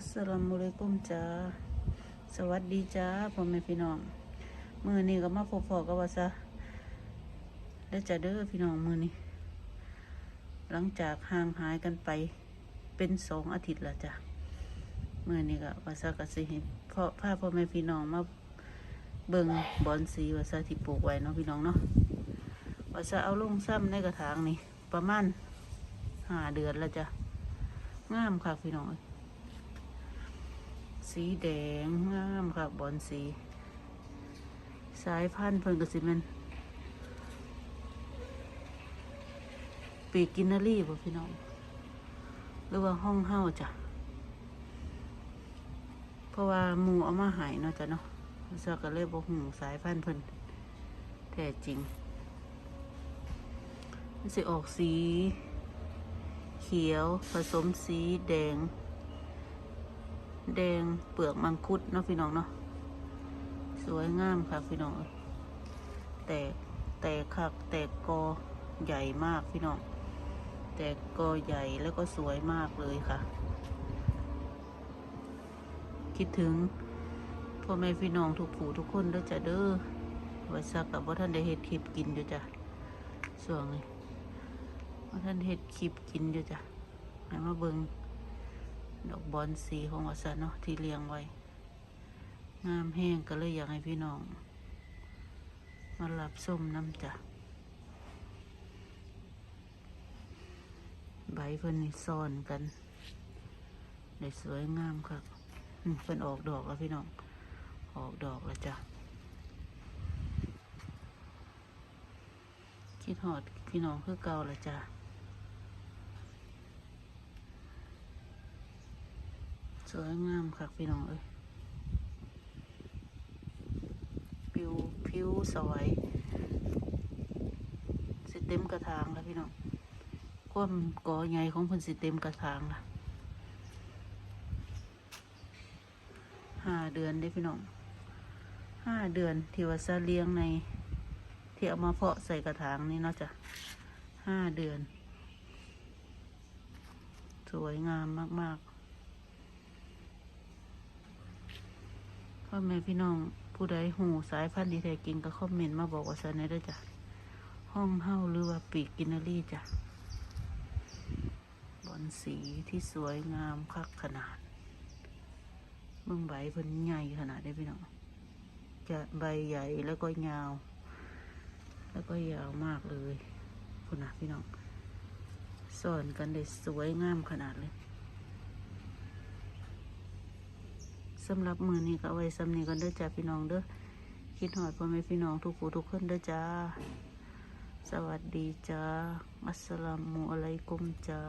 อัสสลามุลัยกุมจ้าสวัสดีจ้าพ่อแม่พี่น้องมือนี้ก็มาพบพอกับว่าซะแล้วจะเด้อพี่น้องมือนี้ หลังจากห่างหายกันไปเป็นสองอาทิตย์ละจ้ะมือนี้ก็ว่าซะก็สิเห็นพ่อพาพ่อแม่พี่น้องมาเบิ่งบอนสีว่าซะที่ปลูกไว้เนาะพี่น้องเนาะว่าซะเอาลงซ้ำในกระถางนี่ประมาณห้าเดือนล้วจ้ะงามค่ะพี่น้อง สีแดงงามค่ะบอนสี สายพันธุ์เพิ่นก็สิมันปีกินนารีบ่พี่น้อง หรือว่าห้องเฮาจ้ะ เพราะว่าหมูเอามาหายเนาะจ้ะเนาะซะก็เลยบ่ฮู้สายพันธุ์เพิ่นแท้จริง มันสิออกสี เขียวผสมสีแดง แดงเปลือกมังคุดเนาะพี่น้องเนาะสวยงามค่ะพี่น้องแตกแตกคักแตกกอใหญ่มากพี่น้องแตกกอใหญ่แล้วก็สวยมากเลยค่ะ คิดถึงพ่อแม่พี่น้องทุกผู้ทุกคนด้อจ้ะเด้อไว้สักกับว่าท่านได้เฮ็ดคลิปกินอยู่จ้ะส่วนนี้ว่าท่านเฮ็ดคลิปกินอยู่จ้ะหมาเบิง ดอกบอนสีของวัสันเนาะที่เลี้ยงไว้ งามแห้งก็เลยอยากให้พี่น้อง มารับส้มน้ำจ้ะใบเพิ่นนี่ซ่อนกันได้สวยงามครับเพิ่นออกดอกแล้วพี่น้อง ออกดอกแล้วจ้ะคิดหอดพี่น้องคือเก่าแล้วจ้ะ สวยงามค่ะพี่น้องเอ้ยผิวผิวสวยสิเต็มกระถางแล้วพี่น้องความก่อใหญ่ของเพิ่นสิเต็มกระถางละห้าเดือนได้พี่น้องห้าเดือนที่ว่าซาเลี้ยงใน ที่เอามาเพาะใส่กระถางนี่เนาะจ้ะห้าเดือน สวยงามมาก ๆ พ่อแม่พี่น้องผู้ใดหูสายพันธุ์ที่แท้จริงก็คอมเมนต์มาบอกว่าซันได้ด้วยจ้ะห้องเฮาหรือว่าปีกกินนารีจ้ะบอนสีที่สวยงามคักขนาดเมืองใบเพิ่นใหญ่ขนาดได้พี่น้องจะใบใหญ่แล้วก็ยาว แล้วก็ยาวมากเลยคุณนะพี่น้องสอนกันได้สวยงามขนาดเลย สำหรับมือนี้ก็ไว้สำนีกันเด้อจ้าพี่น้องเด้อคิดหอดพ่อแม่พี่น้องทุกผู้ทุกคนเด้อจ้า สวัสดีจ้าอัสสลามุอะลัยกุมจ้า